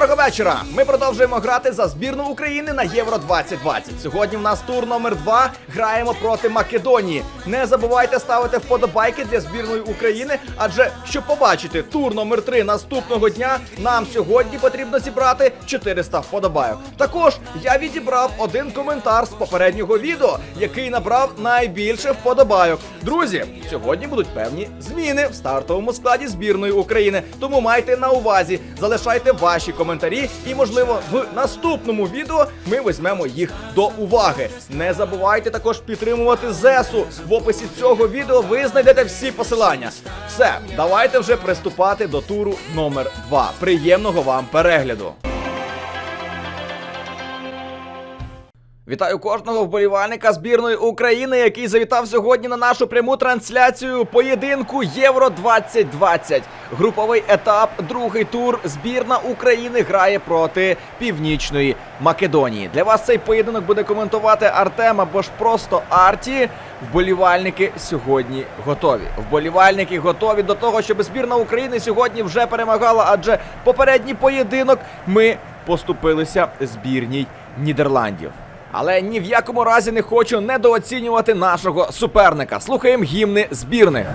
Доброго вечора! Ми продовжуємо грати за збірну України на Євро 2020. Сьогодні в нас тур номер 2 Граємо проти Македонії. Не забувайте ставити вподобайки для збірної України, адже щоб побачити тур номер 3 наступного дня, нам сьогодні потрібно зібрати 400 вподобайок. Також я відібрав один коментар з попереднього відео, який набрав найбільше вподобайок. Друзі, сьогодні будуть певні зміни в стартовому складі збірної України. Тому майте на увазі, залишайте ваші коментарі, і можливо в наступному відео ми візьмемо їх до уваги. Не забувайте також підтримувати ЗЕСу. В описі цього відео ви знайдете всі посилання. Все, давайте вже приступати до туру номер 2. Приємного вам перегляду! Вітаю кожного вболівальника збірної України, який завітав сьогодні на нашу пряму трансляцію поєдинку Євро 2020. Груповий етап, другий тур. Збірна України грає проти Північної Македонії. Для вас цей поєдинок буде коментувати Артем або ж просто Арті. Вболівальники сьогодні готові. Вболівальники готові до того, щоб збірна України сьогодні вже перемагала, адже попередній поєдинок ми поступилися збірній Нідерландів. Але ні в якому разі не хочу недооцінювати нашого суперника. Слухаємо гімни збірних.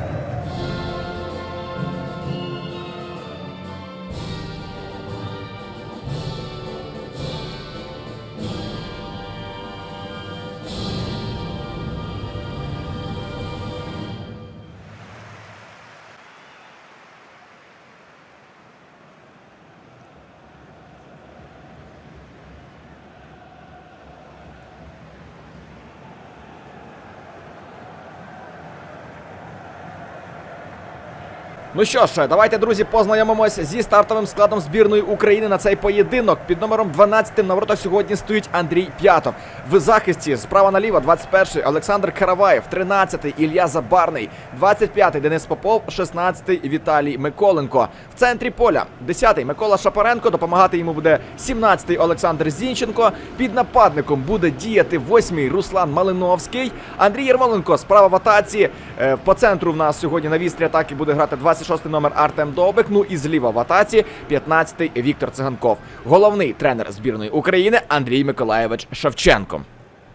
Ну що ж, давайте, друзі, познайомимося зі стартовим складом збірної України на цей поєдинок. Під номером 12 на воротах сьогодні стоїть Андрій П'ятов. В захисті справа наліво 21-й Олександр Караваєв, 13-й Ілля Забарний, 25-й Денис Попов, 16-й Віталій Миколенко. В центрі поля 10-й Микола Шапаренко. Допомагати йому буде 17-й Олександр Зінченко. Під нападником буде діяти 8-й Руслан Малиновський. Андрій Єрмоленко справа в атаці. Е, По центру в нас сьогодні на вістрі атаки буде грати 26-й номер Артем Довбик. Ну і зліва в атаці 15-й Віктор Циганков. Головний тренер збірної України Андрій Миколаєвич Шевченко.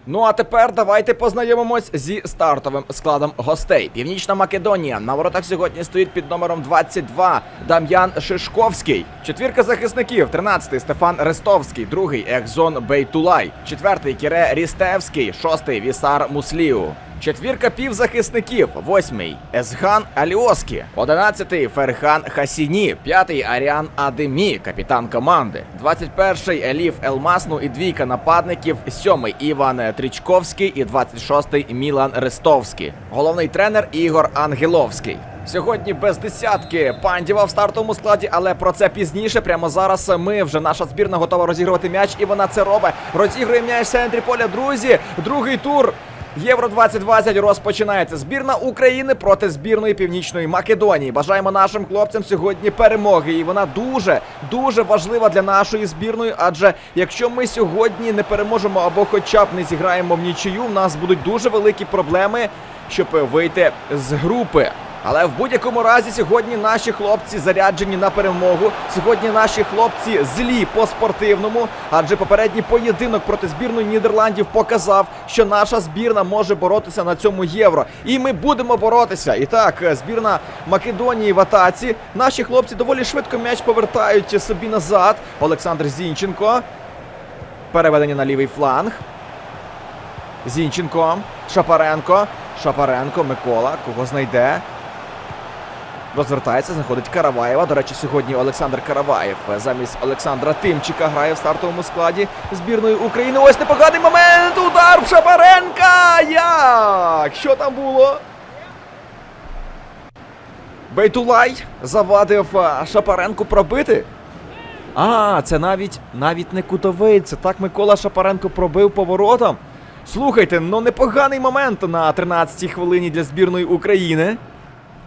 Ну а тепер давайте познайомимось зі стартовим складом гостей. Північна Македонія на воротах сьогодні стоїть під номером 22 Дам'ян Шишковський. Четвірка захисників: 13-й Стефан Рестовський, другий Екзон Бейтулай, четвертий Кіре Рістевський, шостий Вісар Мусліу. Четвірка півзахисників: восьмий Есган Аліоскі, одинадцятий Ферхан Хасіні, п'ятий Аріан Адемі, капітан команди, 21-й Еліф Елмасну і двійка нападників, сьомий Іван Трічковський і 26-й Мілан Рестовський. Головний тренер Ігор Ангеловський. Сьогодні без десятки пандіва в стартовому складі, але про це пізніше. Прямо зараз ми вже наша збірна готова розігрувати м'яч, і вона це робить. Розігрує м'яч в центрі поля. Друзі, другий тур. Євро 2020 розпочинається. Збірна України проти збірної Північної Македонії. Бажаємо нашим хлопцям сьогодні перемоги. І вона дуже дуже важлива для нашої збірної. Адже якщо ми сьогодні не переможемо або хоча б не зіграємо в нічию, в нас будуть дуже великі проблеми, щоб вийти з групи. Але в будь-якому разі сьогодні наші хлопці заряджені на перемогу. Сьогодні наші хлопці злі по спортивному, адже попередній поєдинок проти збірної Нідерландів показав, що наша збірна може боротися на цьому євро. І ми будемо боротися. І так, збірна Македонії в атаці. Наші хлопці доволі швидко м'яч повертають собі назад. Олександр Зінченко. Переведення на лівий фланг. Зінченко, Шапаренко. Шапаренко, Микола. Кого знайде? Розвертається, знаходить Караваєва. До речі, сьогодні Олександр Караваєв замість Олександра Тимчика грає в стартовому складі збірної України. Ось непоганий момент. Удар в Шапаренка! Як? Що там було? Бейтулай завадив Шапаренку пробити. А, це навіть навіть не кутовий. Це так Микола Шапаренко пробив поворотом. Слухайте, ну непоганий момент на 13-й хвилині для збірної України.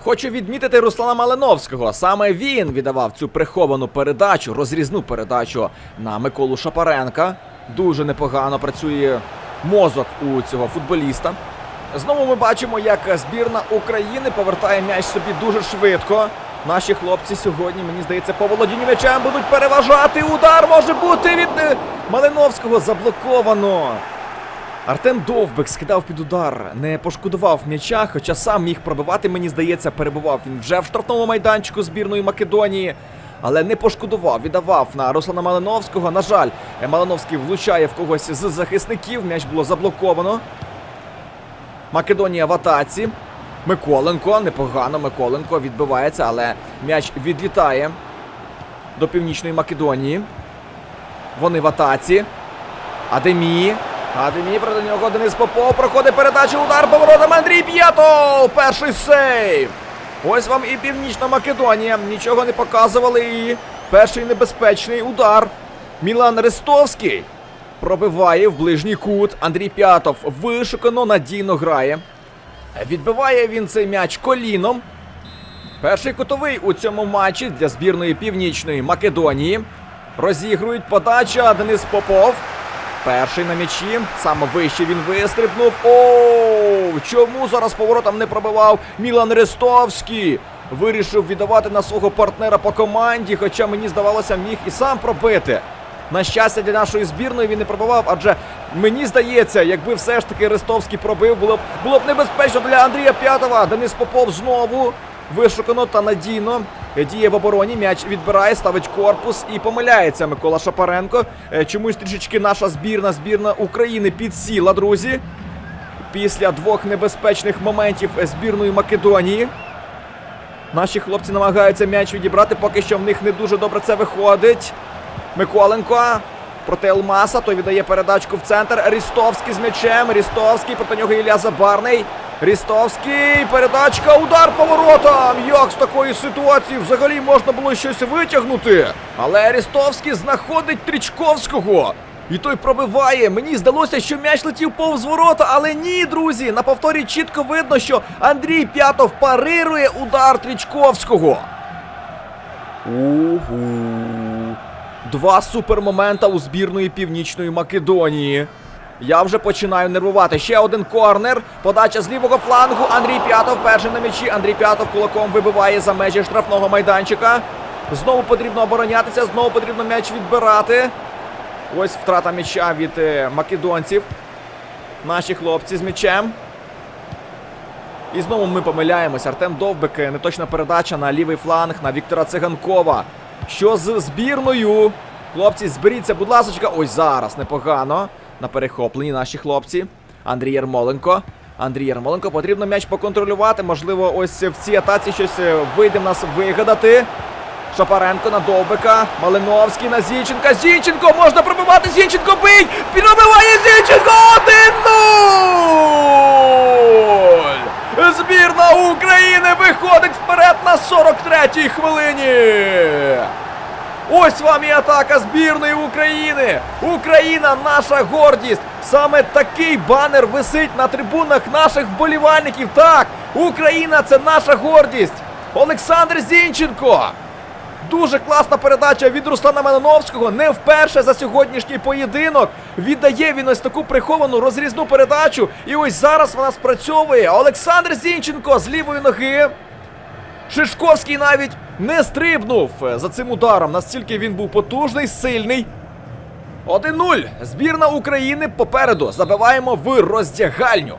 Хочу відмітити Руслана Малиновського. Саме він віддавав цю приховану передачу, розрізну передачу на Миколу Шапаренка. Дуже непогано працює мозок у цього футболіста. Знову ми бачимо, як збірна України повертає м'яч собі дуже швидко. Наші хлопці сьогодні, мені здається, по володінню м'ячем будуть переважати. Удар може бути від е, Малиновського заблоковано. Артем Довбик скидав під удар, не пошкодував м'яча, хоча сам міг пробивати, мені здається, перебував він вже в штрафному майданчику збірної Македонії. Але не пошкодував, віддавав на Руслана Малиновського. На жаль, Малиновський влучає в когось з захисників. М'яч було заблоковано. Македонія в атаці. Миколенко, непогано, Миколенко відбивається, але м'яч відлітає до Північної Македонії. Вони в атаці. Адемі. Адемі проти нього Денис Попов. Проходить передача, удар поворотом Андрій П'ятов. Перший сейв. Ось вам і Північна Македонія. Нічого не показували. І перший небезпечний удар. Мілан Рестовський пробиває в ближній кут. Андрій П'ятов вишукано надійно грає. Відбиває він цей м'яч коліном. Перший кутовий у цьому матчі для збірної Північної Македонії. Розігрують подача Денис Попов. Перший на м'ячі. Саме вище він вистрибнув. Оу! Чому зараз поворотом не пробивав Мілан Рестовський? Вирішив віддавати на свого партнера по команді, хоча мені здавалося, міг і сам пробити. На щастя, для нашої збірної він не пробивав, адже мені здається, якби все ж таки Рестовський пробив, було б було б небезпечно для Андрія П'ятова. Денис Попов знову вишукано та надійно діє в обороні. М'яч відбирає, ставить корпус і помиляється Микола Шапаренко. Е, Чомусь трішечки наша збірна, збірна України підсіла, друзі. Після двох небезпечних моментів збірної Македонії. Наші хлопці намагаються м'яч відібрати, поки що в них не дуже добре це виходить. Миколенко проти Елмаса, той віддає передачку в центр. Рістовський з м'ячем. Рістовський проти нього Ілля Забарний. Рістовський, передачка, удар поворотом. Як з такої ситуації взагалі можна було щось витягнути? Але Рістовський знаходить Трічковського. І той пробиває. Мені здалося, що м'яч летів повз ворота, але ні, друзі. На повторі чітко видно, що Андрій П'ятов парирує удар Трічковського. Угу. Два супермомента у збірної Північної Македонії. Я вже починаю нервувати. Ще один корнер. Подача з лівого флангу. Андрій П'ятов перший на м'ячі. Андрій П'ятов кулаком вибиває за межі штрафного майданчика. Знову потрібно оборонятися, знову потрібно м'яч відбирати. Ось втрата м'яча від е, македонців. Наші хлопці з м'ячем. І знову ми помиляємось. Артем Довбик, е, неточна передача на лівий фланг на Віктора Циганкова. Що з збірною? Хлопці, зберіться, будь ласка. Ось зараз непогано. На перехопленні наші хлопці. Андрій Ярмоленко. Андрій Ярмоленко потрібно м'яч поконтролювати. Можливо, ось в цій атаці щось е, вийде в нас вигадати. Шапаренко на Довбика. Малиновський на Зінченка. Зінченко можна пробивати. Зінченко бий! Пробиває Зінченко! 1-0! Збірна України виходить вперед на 43-й хвилині. Ось вам і атака збірної України. Україна наша гордість. Саме такий банер висить на трибунах наших вболівальників. Так, Україна це наша гордість. Олександр Зінченко. Дуже класна передача від Руслана Малиновського. Не вперше за сьогоднішній поєдинок. Віддає він ось таку приховану розрізну передачу. І ось зараз вона спрацьовує. Олександр Зінченко з лівої ноги. Шишковський навіть не стрибнув за цим ударом. Настільки він був потужний, сильний. 1-0. Збірна України попереду. Забиваємо в роздягальню.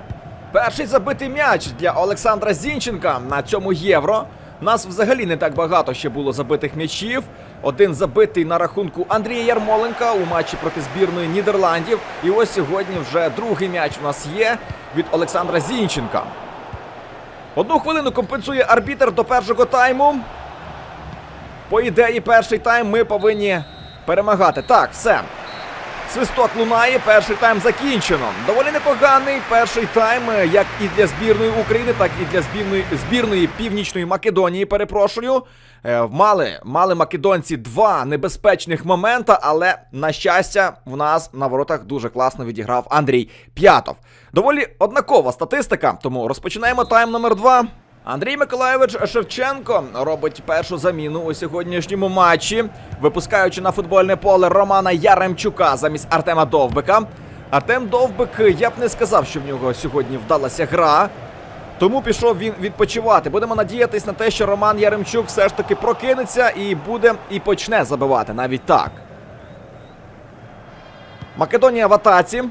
Перший забитий м'яч для Олександра Зінченка на цьому євро. Нас взагалі не так багато ще було забитих м'ячів. Один забитий на рахунку Андрія Ярмоленка у матчі проти збірної Нідерландів. І ось сьогодні вже другий м'яч у нас є від Олександра Зінченка. Одну хвилину компенсує арбітер до першого тайму. По ідеї, перший тайм ми повинні перемагати. Так, все. Свисток лунає, перший тайм закінчено. Доволі непоганий перший тайм, е, як і для збірної України, так і для збірної, збірної Північної Македонії. Перепрошую. Е, Мали, мали македонці два небезпечних момента, але на щастя, в нас на воротах дуже класно відіграв Андрій П'ятов. Доволі однакова статистика, тому розпочинаємо тайм номер два. Андрій Миколайович Шевченко робить першу заміну у сьогоднішньому матчі, випускаючи на футбольне поле Романа Яремчука замість Артема Довбика. Артем Довбик, я б не сказав, що в нього сьогодні вдалася гра. Тому пішов він відпочивати. Будемо надіятись на те, що Роман Яремчук все ж таки прокинеться і буде і почне забивати навіть так. Македонія в атаці.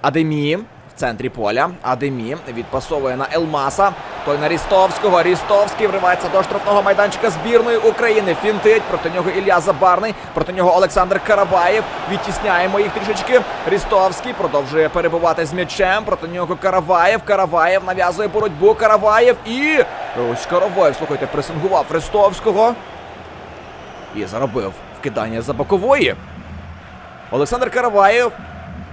Адемі в центрі поля. Адемі відпасовує на Елмаса. Той на Рістовського. Рістовський вривається до штрафного майданчика збірної України. Фінтить. Проти нього Ілля Забарний. Проти нього Олександр Караваєв. Відтісняємо їх трішечки. Рістовський продовжує перебувати з м'ячем. Проти нього Караваєв. Караваєв нав'язує боротьбу. Караваєв і. Ось Караваєв, слухайте, пресингував Рістовського. І заробив вкидання за бокової. Олександр Караваєв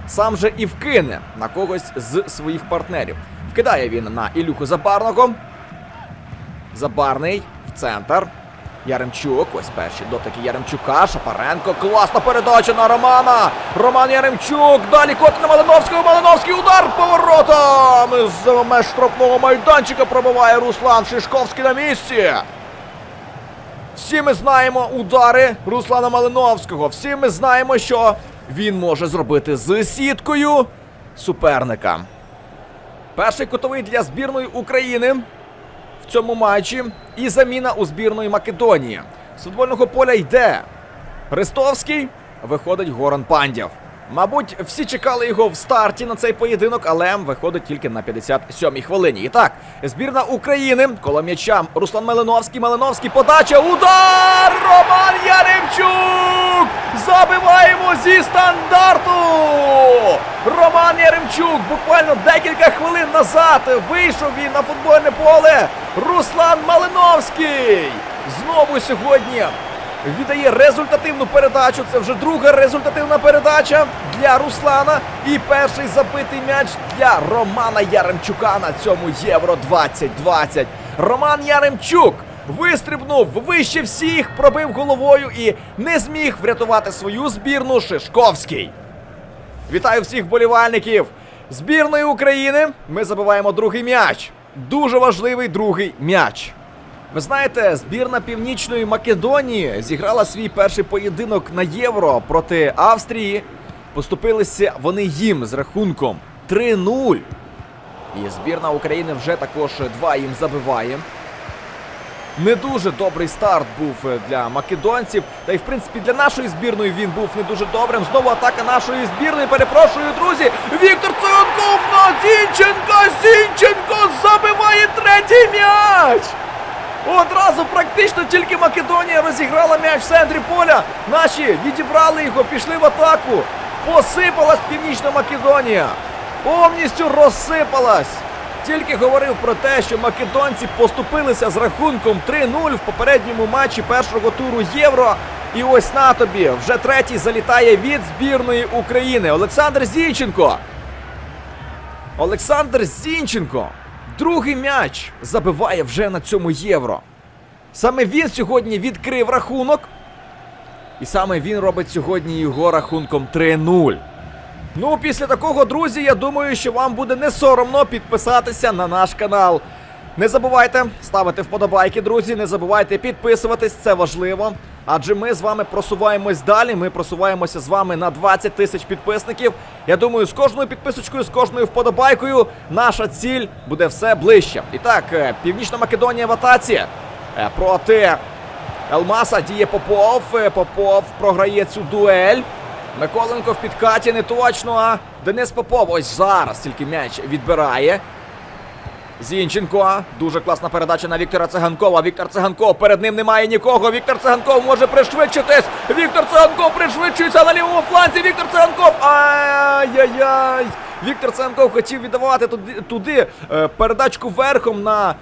сам же і вкине на когось з своїх партнерів. Вкидає він на Ілюху Забарного. Забарний в центр. Яремчук. Ось перші дотики Яремчука. Шапаренко. Класна передача на Романа. Роман Яремчук. Далі кот на Малиновського. Малиновський удар поворотом. З меж штрафного майданчика пробиває Руслан Шишковський на місці. Всі ми знаємо удари Руслана Малиновського. Всі ми знаємо, що він може зробити з сіткою суперника. Перший кутовий для збірної України в цьому матчі і заміна у збірної Македонії. З футбольного поля йде Рестовський, виходить Горан Пандів. Мабуть, всі чекали його в старті на цей поєдинок, але виходить тільки на 57-й хвилині. І так, збірна України, коло м'яча Руслан Малиновський, Малиновський, подача, удар! Роман Яремчук! Забиваємо зі стандарту! Роман Яремчук буквально декілька хвилин назад вийшов він на футбольне поле. Руслан Малиновський! Знову сьогодні віддає результативну передачу. Це вже друга результативна передача для Руслана. І перший забитий м'яч для Романа Яремчука на цьому Євро 2020. Роман Яремчук вистрибнув вище всіх, пробив головою і не зміг врятувати свою збірну Шишковський. Вітаю всіх вболівальників збірної України. Ми забиваємо другий м'яч. Дуже важливий другий м'яч. Ви знаєте, збірна Північної Македонії зіграла свій перший поєдинок на євро проти Австрії. Поступилися вони їм з рахунком 3-0. І збірна України вже також два їм забиває. Не дуже добрий старт був е, для македонців. Та й в принципі для нашої збірної він був не дуже добрим. Знову атака нашої збірної. Перепрошую, друзі. Віктор Циганков на Зінченка! Зінченко забиває третій м'яч! Одразу практично тільки Македонія розіграла м'яч в центрі поля. Наші відібрали його, пішли в атаку. Посипалась Північна Македонія. Повністю розсипалась. Тільки говорив про те, що македонці поступилися з рахунком 3-0 в попередньому матчі першого туру Євро. І ось на тобі вже третій залітає від збірної України. Олександр Зінченко. Олександр Зінченко. Другий м'яч забиває вже на цьому євро. Саме він сьогодні відкрив рахунок. І саме він робить сьогодні його рахунком 3-0. Ну, після такого, друзі, я думаю, що вам буде не соромно підписатися на наш канал. Не забувайте ставити вподобайки, друзі. Не забувайте підписуватись, це важливо. Адже ми з вами просуваємось далі. Ми просуваємося з вами на 20 тисяч підписників. Я думаю, з кожною підписочкою, з кожною вподобайкою наша ціль буде все ближче. І так, е, Північна Македонія в атаці е, проти Елмаса діє Попов. Е, Попов програє цю дуель. Миколенко в підкаті не точно. а Денис Попов ось зараз тільки м'яч відбирає. Зінченко. Дуже класна передача на Віктора Циганкова. Віктор Циганков. Перед ним немає нікого. Віктор Циганков може пришвидшитись. Віктор Циганков пришвидшується на лівому фланзі. Віктор Циганков. Ай-яй-яй. Віктор Циганков хотів віддавати туди, туди е, передачку верхом на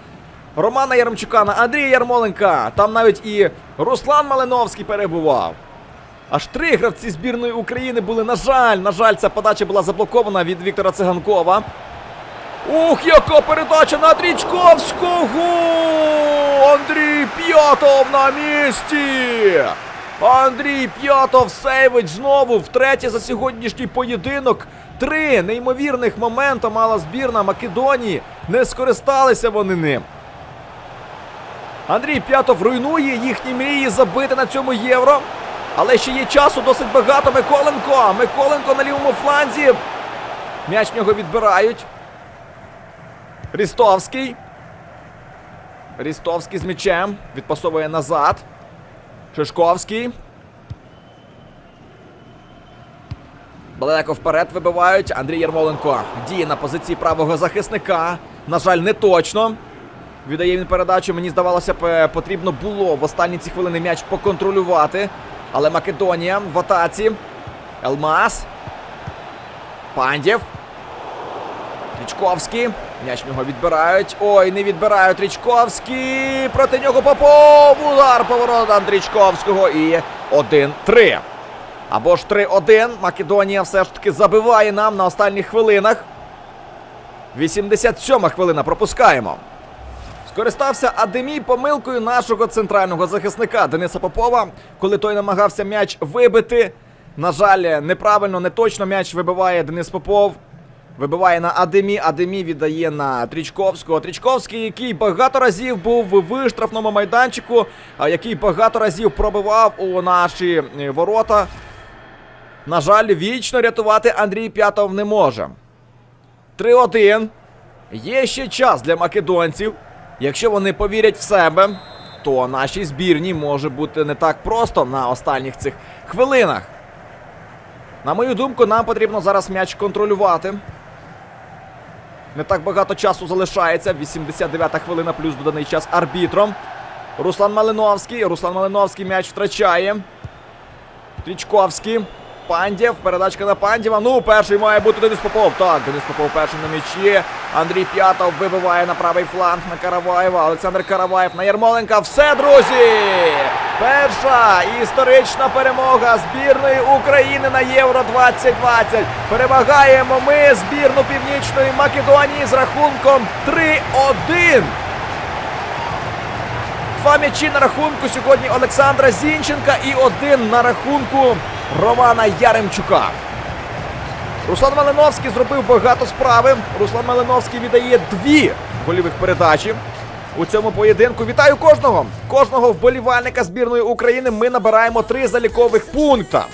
Романа Яремчука, на Андрія Ярмоленка. Там навіть і Руслан Малиновський перебував. Аж три гравці збірної України були. На жаль, на жаль, ця подача була заблокована від Віктора Циганкова. Ух, яка передача на Дрічковського! Андрій П'ятов на місці! Андрій П'ятов сейвить знову втретє за сьогоднішній поєдинок. Три неймовірних момента мала збірна Македонії. Не скористалися вони ним. Андрій П'ятов руйнує їхні мрії забити на цьому євро. Але ще є часу досить багато. Миколенко. Миколенко на лівому фланзі. М'яч в нього відбирають. Рістовський. Рістовський з м'ячем. Відпасовує назад. Шишковський. Далеко вперед вибивають. Андрій Ярмоленко діє на позиції правого захисника. На жаль, не точно. Віддає він передачу. Мені здавалося е, потрібно було в останні ці хвилини м'яч поконтролювати. Але Македонія в атаці. Елмас. Пандєв. Річковський. М'яч нього відбирають. Ой, не відбирають Річковський. Проти нього Попов. Удар поворот Андрічковського. І 1-3. Або ж 3-1. Македонія все ж таки забиває нам на останніх хвилинах. 87 хвилина. Пропускаємо. Скористався Адемій помилкою нашого центрального захисника Дениса Попова, коли той намагався м'яч вибити. На жаль, неправильно, не точно м'яч вибиває Денис Попов. Вибиває на Адемі, Адемі віддає на Трічковського. Трічковський, який багато разів був в штрафному майданчику, який багато разів пробивав у наші е, ворота. На жаль, вічно рятувати Андрій П'ятов не може. 3-1. Є ще час для македонців. Якщо вони повірять в себе, то нашій збірні може бути не так просто на останніх цих хвилинах. На мою думку, нам потрібно зараз м'яч контролювати. Не так багато часу залишається. 89-та хвилина плюс доданий час арбітром. Руслан Малиновський. Руслан Малиновський м'яч втрачає. Трічковський. Пандєв. Передачка на Пандєва. Ну, перший має бути Денис Попов. Так, Денис Попов перший на м'ячі. Андрій П'ятов вибиває на правий фланг на Караваєва. Олександр Караваєв на Ярмоленка. Все, друзі! Перша історична перемога збірної України на Євро 2020. Перемагаємо ми збірну Північної Македонії з рахунком 3-1. Два м'ячі на рахунку сьогодні Олександра Зінченка і один на рахунку Романа Яремчука. Руслан Малиновський зробив багато справи. Руслан Малиновський віддає дві гольових передачі у цьому поєдинку. Вітаю кожного! Кожного вболівальника збірної України ми набираємо три залікових пункта.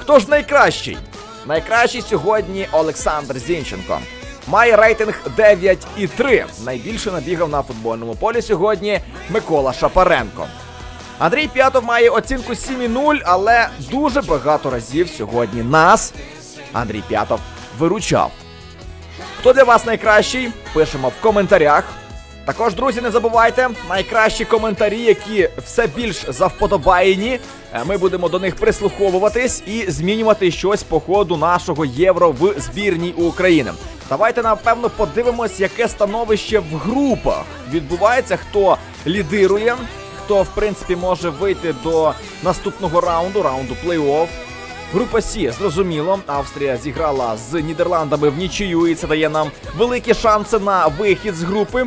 Хто ж найкращий? Найкращий сьогодні Олександр Зінченко. Має рейтинг 9,3. Найбільше набігав на футбольному полі сьогодні Микола Шапаренко. Андрій П'ятов має оцінку 7,0, але дуже багато разів сьогодні нас Андрій П'ятов виручав. Хто для вас найкращий? Пишемо в коментарях. Також, друзі, не забувайте, найкращі коментарі, які все більш завподобаєні. е, Ми будемо до них прислуховуватись і змінювати щось по ходу нашого євро в збірній України. Давайте напевно подивимось, яке становище в групах відбувається, хто лідирує, хто в принципі може вийти до наступного раунду, раунду плей-офф. Група Сі, зрозуміло, Австрія зіграла з Нідерландами в нічию, і це дає нам великі шанси на вихід з групи.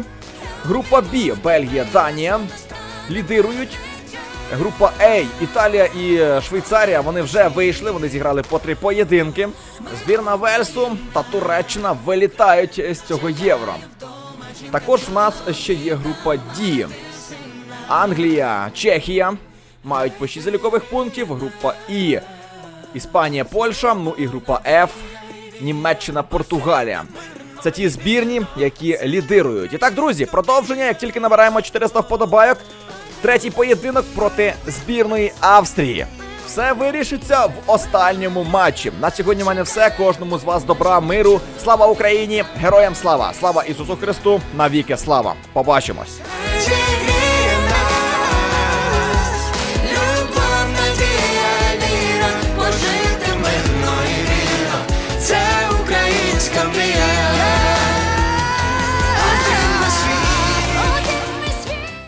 Група Б, Бельгія, Данія лідирують. Група А, Італія і е, Швейцарія. Вони вже вийшли. Вони зіграли по три поєдинки. Збірна Вельсу та Туреччина вилітають з цього євро. Також в нас ще є група Д. Англія, Чехія мають по 6 залікових пунктів. Група І. Іспанія, Польща. Ну і група Ф. Німеччина, Португалія. Це ті збірні, які лідирують. І так, друзі, продовження. Як тільки набираємо 400 вподобайок, третій поєдинок проти збірної Австрії. Все вирішиться в останньому матчі. На сьогодні в мене все. Кожному з вас добра, миру. Слава Україні! Героям слава! Слава Ісусу Христу! Навіки слава! Побачимось!